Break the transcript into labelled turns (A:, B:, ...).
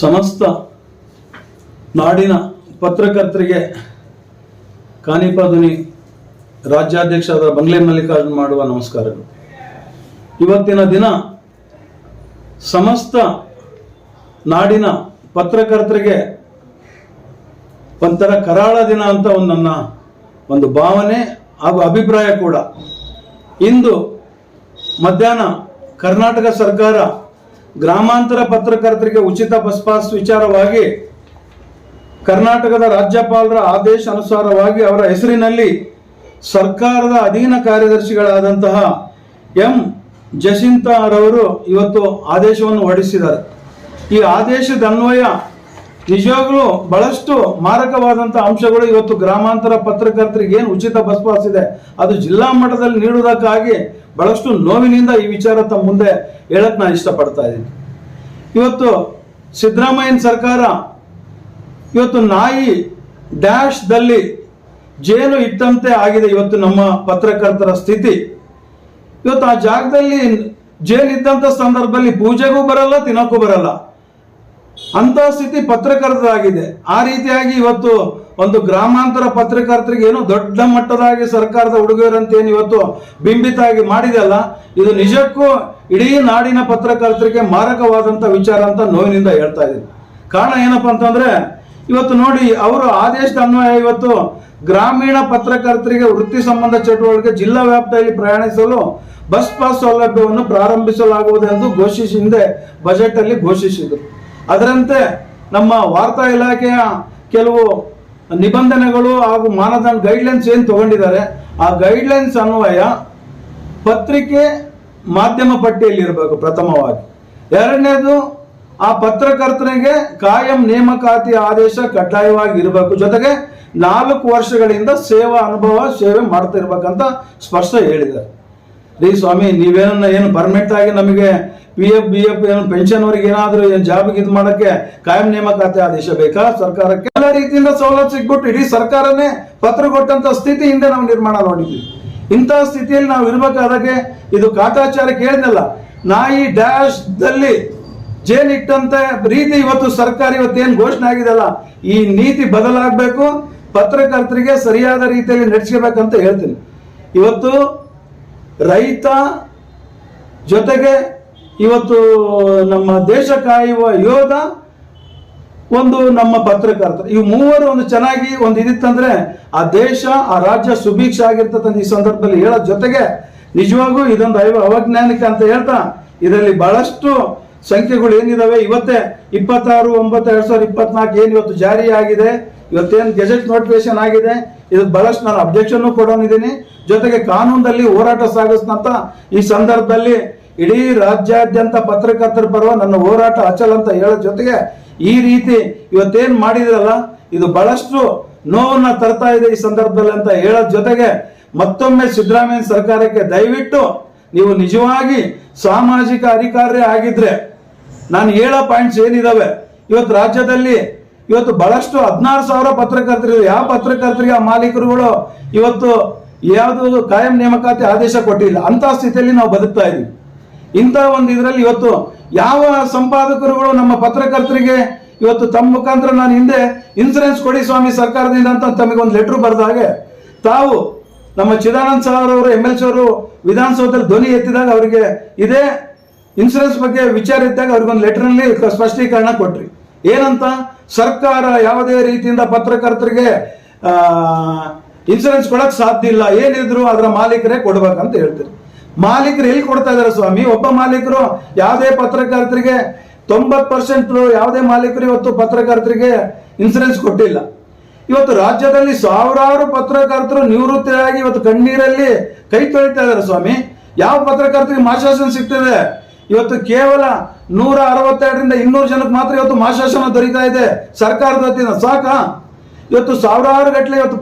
A: ಸಮಸ್ತ ನಾಡಿನ ಪತ್ರಕರ್ತರಿಗೆ ಕಾನಿಪಾದುನಿ ರಾಜ್ಯಾಧ್ಯಕ್ಷರಾದ ಬಂಗ್ಲೆ ಮಲ್ಲಿಕಾರ್ಜುನ್ ಮಾಡುವ ನಮಸ್ಕಾರಗಳು. ಇವತ್ತಿನ ದಿನ ಸಮಸ್ತ ನಾಡಿನ ಪತ್ರಕರ್ತರಿಗೆ ಒಂಥರ ಕರಾಳ ದಿನ ಅಂತ ಒಂದು ನನ್ನ ಒಂದು ಭಾವನೆ ಹಾಗೂ ಅಭಿಪ್ರಾಯ ಕೂಡ. ಇಂದು ಮಧ್ಯಾಹ್ನ ಕರ್ನಾಟಕ ಸರ್ಕಾರ ಗ್ರಾಮಾಂತರ ಪತ್ರಕರ್ತರಿಗೆ ಉಚಿತ ಬಸ್ ಪಾಸ್ ವಿಚಾರವಾಗಿ ಕರ್ನಾಟಕದ ರಾಜ್ಯಪಾಲರ ಆದೇಶ ಅನುಸಾರವಾಗಿ ಅವರ ಹೆಸರಿನಲ್ಲಿ ಸರ್ಕಾರದ ಅಧೀನ ಕಾರ್ಯದರ್ಶಿಗಳಾದಂತಹ ಎಂ. ಜಸಿಂತಾರವರು ಇವತ್ತು ಆದೇಶವನ್ನು ಹೊರಡಿಸಿದ್ದಾರೆ. ಈ ಆದೇಶದ ಅನ್ವಯ ನಿಜವಾಗ್ಲೂ ಬಹಳಷ್ಟು ಮಾರಕವಾದಂಥ ಅಂಶಗಳು ಇವತ್ತು ಗ್ರಾಮಾಂತರ ಪತ್ರಕರ್ತರಿಗೆ ಏನು ಉಚಿತ ಬಸ್ ಪಾಸ್ ಇದೆ, ಅದು ಜಿಲ್ಲಾ ಮಟ್ಟದಲ್ಲಿ ನೀಡುವುದಕ್ಕಾಗಿ ಬಹಳಷ್ಟು ನೋವಿನಿಂದ ಈ ವಿಚಾರ ತಮ್ಮ ಮುಂದೆ ಹೇಳಕ್ ನಾನು ಇಷ್ಟಪಡ್ತಾ ಇದ್ದೀನಿ. ಇವತ್ತು ಸಿದ್ದರಾಮಯ್ಯನ ಸರ್ಕಾರ ಇವತ್ತು ನಾಯಿ ಡ್ಯಾಶ್ದಲ್ಲಿ ಜೇನು ಇಟ್ಟಂತೆ ಆಗಿದೆ ಇವತ್ತು ನಮ್ಮ ಪತ್ರಕರ್ತರ ಸ್ಥಿತಿ. ಇವತ್ತು ಆ ಜಾಗದಲ್ಲಿ ಜೇನು ಇದ್ದಂಥ ಸಂದರ್ಭದಲ್ಲಿ ಪೂಜೆಗೂ ಬರಲ್ಲ, ತಿನ್ನೋಕ್ಕೂ ಬರಲ್ಲ. ಅಂತ ಸ್ಥಿತಿ ಪತ್ರಕರ್ತರಾಗಿದೆ. ಆ ರೀತಿಯಾಗಿ ಇವತ್ತು ಒಂದು ಗ್ರಾಮಾಂತರ ಪತ್ರಕರ್ತರಿಗೆ ಏನು ದೊಡ್ಡ ಮಟ್ಟದಾಗಿ ಸರ್ಕಾರದ ಉಡುಗೊರೆಂತ ಏನು ಇವತ್ತು ಬಿಂಬಿತ ಆಗಿ ಮಾಡಿದೆಯಲ್ಲ ಇದು ನಿಜಕ್ಕೂ ಇಡೀ ನಾಡಿನ ಪತ್ರಕರ್ತರಿಗೆ ಮಾರಕವಾದಂತ ವಿಚಾರ ಅಂತ ನೋವಿನಿಂದ ಹೇಳ್ತಾ ಇದ್ದೀನಿ. ಕಾರಣ ಏನಪ್ಪಾ ಅಂತಂದ್ರೆ, ಇವತ್ತು ನೋಡಿ ಅವರು ಆದೇಶದ ಅನ್ವಯ ಇವತ್ತು ಗ್ರಾಮೀಣ ಪತ್ರಕರ್ತರಿಗೆ ವೃತ್ತಿ ಸಂಬಂಧ ಚಟುವಟಿಕೆ ಜಿಲ್ಲಾ ವ್ಯಾಪ್ತಿಯಲ್ಲಿ ಪ್ರಯಾಣಿಸಲು ಬಸ್ ಪಾಸ್ ಸೌಲಭ್ಯವನ್ನು ಪ್ರಾರಂಭಿಸಲಾಗುವುದೆಂದು ಘೋಷಿಸಿ ಹಿಂದೆ ಬಜೆಟ್ ಅಲ್ಲಿ ಘೋಷಿಸಿದರು. ಅದರಂತೆ ನಮ್ಮ ವಾರ್ತಾ ಇಲಾಖೆಯ ಕೆಲವು ನಿಬಂಧನೆಗಳು ಹಾಗೂ ಮಾನದಂಡ ಗೈಡ್ಲೈನ್ಸ್ ಏನು ತಗೊಂಡಿದ್ದಾರೆ, ಆ ಗೈಡ್ಲೈನ್ಸ್ ಅನ್ವಯ ಪತ್ರಿಕೆ ಮಾಧ್ಯಮ ಪಟ್ಟಿಯಲ್ಲಿ ಇರಬೇಕು ಪ್ರಥಮವಾಗಿ. ಎರಡನೇದು, ಆ ಪತ್ರಕರ್ತನಿಗೆ ಕಾಯಂ ನೇಮಕಾತಿ ಆದೇಶ ಕಡ್ಡಾಯವಾಗಿ ಇರಬೇಕು. ಜೊತೆಗೆ ನಾಲ್ಕು ವರ್ಷಗಳಿಂದ ಸೇವಾ ಅನುಭವ ಸೇವೆ ಮಾಡ್ತಾ ಇರ್ಬೇಕಂತ ಸ್ಪಷ್ಟ ಹೇಳಿದ್ದಾರೆ. ರೀ ಸ್ವಾಮಿ, ನೀವೇನನ್ನ ಏನು ಪರ್ಮನೆಂಟ್ ಆಗಿ ನಮಗೆ ಪಿ ಎಫ್ ಬಿ ಎಫ್ ಏನು ಪೆನ್ಷನ್ ಅವ್ರಿಗೆ ಏನಾದರೂ ಏನು ಜಾಬ್ಗೆ ಇದು ಮಾಡಕ್ಕೆ ಕಾಯಂ ನೇಮಕಾತಿ ಆದೇಶ ಬೇಕಾ? ಸರ್ಕಾರಕ್ಕೆ ಎಲ್ಲ ರೀತಿಯಿಂದ ಸವಲತ್ತು ಸಿಕ್ಬಿಟ್ಟು ಇಡೀ ಸರ್ಕಾರನೇ ಪತ್ರ ಕೊಟ್ಟಂತ ಸ್ಥಿತಿ ಹಿಂದೆ ನಾವು ನಿರ್ಮಾಣ ಮಾಡಿದ್ವಿ. ಇಂತಹ ಸ್ಥಿತಿಯಲ್ಲಿ ನಾವು ಇರ್ಬೇಕಾದಾಗೆ ಇದು ಕಾಟಾಚಾರ ಕೇಳಿದ್ನಲ್ಲ. ನಾಯಿ ಡ್ಯಾಶ್ ದಲ್ಲಿ ಜೇನಿಟ್ಟಂತ ರೀತಿ ಇವತ್ತು ಸರ್ಕಾರ ಇವತ್ತು ಇವತ್ತೇನು ಘೋಷಣೆ ಆಗಿದೆಲ್ಲ ಈ ನೀತಿ ಬದಲಾಗಬೇಕು, ಪತ್ರಕರ್ತರಿಗೆ ಸರಿಯಾದ ರೀತಿಯಲ್ಲಿ ನಡೆಸ್ಕೋಬೇಕಂತ ಹೇಳ್ತೀನಿ. ಇವತ್ತು ರೈತ ಜೊತೆಗೆ ಇವತ್ತು ನಮ್ಮ ದೇಶ ಕಾಯುವ ಯೋಧ ಒಂದು ನಮ್ಮ ಪತ್ರಕರ್ತರು ಇವು ಮೂವರು ಒಂದು ಚೆನ್ನಾಗಿ ಒಂದು ಇದಿತ್ತಂದ್ರೆ ಆ ದೇಶ, ಆ ರಾಜ್ಯ ಸುಭೀಕ್ಷ ಆಗಿರ್ತದೆ ಈ ಸಂದರ್ಭದಲ್ಲಿ ಹೇಳೋ ಜೊತೆಗೆ ನಿಜವಾಗೂ ಇದೊಂದು ಐವ ಅವಜ್ಞಾನಿಕ ಅಂತ ಹೇಳ್ತಾ ಇದರಲ್ಲಿ ಬಹಳಷ್ಟು ಸಂಖ್ಯೆಗಳು ಏನಿದಾವೆ. ಇವತ್ತೇ ಇಪ್ಪತ್ತಾರು, ಒಂಬತ್ತು, ಎರಡ್ ಸಾವಿರದ ಇಪ್ಪತ್ನಾಲ್ಕು ಏನು ಇವತ್ತು ಜಾರಿ ಆಗಿದೆ, ಇವತ್ತೇನು ಗೆಜೆಟ್ ನೋಟಿಫಿಕೇಶನ್ ಆಗಿದೆ, ಇದಕ್ಕೆ ಬಹಳಷ್ಟು ನಾನು ಅಬ್ಜೆಕ್ಷನ್ ಕೊಡೋನಿದ್ದೀನಿ. ಜೊತೆಗೆ ಕಾನೂನಲ್ಲಿ ಹೋರಾಟ ಸಾಗಿಸಿದಂತ ಈ ಸಂದರ್ಭದಲ್ಲಿ ಇಡೀ ರಾಜ್ಯಾದ್ಯಂತ ಪತ್ರಕರ್ತರ ಬರುವ ನನ್ನ ಹೋರಾಟ ಅಚಲ ಅಂತ ಹೇಳೋ ಜೊತೆಗೆ ಈ ರೀತಿ ಇವತ್ತೇನ್ ಮಾಡಿದ್ರಲ್ಲ, ಇದು ಬಹಳಷ್ಟು ನೋವನ್ನ ತರ್ತಾ ಇದೆ ಈ ಸಂದರ್ಭದಲ್ಲಿ ಅಂತ ಹೇಳೋ ಜೊತೆಗೆ ಮತ್ತೊಮ್ಮೆ ಸಿದ್ದರಾಮಯ್ಯ ಸರ್ಕಾರಕ್ಕೆ ದಯವಿಟ್ಟು ನೀವು ನಿಜವಾಗಿ ಸಾಮಾಜಿಕ ಅಧಿಕಾರಿ ಆಗಿದ್ರೆ ನಾನು ಹೇಳೋ ಪಾಯಿಂಟ್ಸ್ ಏನಿದಾವೆ? ಇವತ್ತು ರಾಜ್ಯದಲ್ಲಿ ಇವತ್ತು ಬಹಳಷ್ಟು ಹದಿನಾರು ಸಾವಿರ ಪತ್ರಕರ್ತರು ಯಾವ ಪತ್ರಕರ್ತರಿಗೆ ಆ ಮಾಲೀಕರುಗಳು ಇವತ್ತು ಯಾವುದು ಕಾಯಂ ನೇಮಕಾತಿ ಆದೇಶ ಕೊಟ್ಟಿಲ್ಲ? ಅಂತ ಸ್ಥಿತಿಯಲ್ಲಿ ನಾವು ಬದುಕ್ತಾ ಇದೀವಿ ಇಂಥ ಒಂದು ಇದರಲ್ಲಿ ಇವತ್ತು ಯಾವ ಸಂಪಾದಕರುಗಳು ನಮ್ಮ ಪತ್ರಕರ್ತರಿಗೆ ಇವತ್ತು ತಮ್ಮ ಮುಖಾಂತರ ನಾನು ಹಿಂದೆ ಇನ್ಸೂರೆನ್ಸ್ ಕೊಡಿ ಸ್ವಾಮಿ ಸರ್ಕಾರದಿಂದ ಅಂತ ತಮಗೆ ಒಂದು ಲೆಟರ್ ಬರೆದ ಹಾಗೆ, ತಾವು ನಮ್ಮ ಚಿದಾನಂದ್ ಸಾರ್ ಅವರು ಎಂ ಎಲ್ ಸಿ ಅವರು ವಿಧಾನಸೌಧದಲ್ಲಿ ಧ್ವನಿ ಎತ್ತಿದಾಗ ಅವರಿಗೆ ಇದೇ ಇನ್ಸೂರೆನ್ಸ್ ಬಗ್ಗೆ ವಿಚಾರ ಇದ್ದಾಗ ಅವ್ರಿಗೊಂದು ಲೆಟರ್ನಲ್ಲಿ ಸ್ಪಷ್ಟೀಕರಣ ಕೊಟ್ರಿ. ಏನಂತ? ಸರ್ಕಾರ ಯಾವುದೇ ರೀತಿಯಿಂದ ಪತ್ರಕರ್ತರಿಗೆ ಇನ್ಸೂರೆನ್ಸ್ ಕೊಡಕ್ಕೆ ಸಾಧ್ಯ ಇಲ್ಲ, ಏನಿದ್ರು ಅದರ ಮಾಲೀಕರೇ ಕೊಡ್ಬೇಕಂತ ಹೇಳ್ತೀರಿ. ಮಾಲೀಕರು ಎಲ್ಲಿ ಕೊಡ್ತಾ ಇದಾರೆ ಸ್ವಾಮಿ? ಒಬ್ಬ ಮಾಲೀಕರು ಯಾವುದೇ ಪತ್ರಕರ್ತರಿಗೆ ತೊಂಬತ್ ಪರ್ಸೆಂಟ್ ಯಾವುದೇ ಮಾಲೀಕರು ಇವತ್ತು ಪತ್ರಕರ್ತರಿಗೆ ಇನ್ಸೂರೆನ್ಸ್ ಕೊಟ್ಟಿಲ್ಲ. ಇವತ್ತು ರಾಜ್ಯದಲ್ಲಿ ಸಾವಿರಾರು ಪತ್ರಕರ್ತರು ನಿವೃತ್ತಿಯಾಗಿ ಇವತ್ತು ಕಣ್ಣೀರಲ್ಲಿ ಕೈ ತೊಳಿತಾ ಇದ್ದಾರೆ ಸ್ವಾಮಿ. ಯಾವ ಪತ್ರಕರ್ತರಿಗೆ ಮಾಶಾಸನ ಸಿಗ್ತದೆ? ಇವತ್ತು ಕೇವಲ ನೂರ ಅರವತ್ತೆರಡರಿಂದ ಇನ್ನೂರು ಜನಕ್ಕೆ ಮಾತ್ರ ಇವತ್ತು ಮಾಶಾಸನ ದೊರೀತಾ ಇದೆ ಸರ್ಕಾರದ ವತಿಯಿಂದ. ಸಾಕಾ? ಇವತ್ತು ಸಾವಿರಾರು ಗಟ್ಟಲೆ ಇವತ್ತು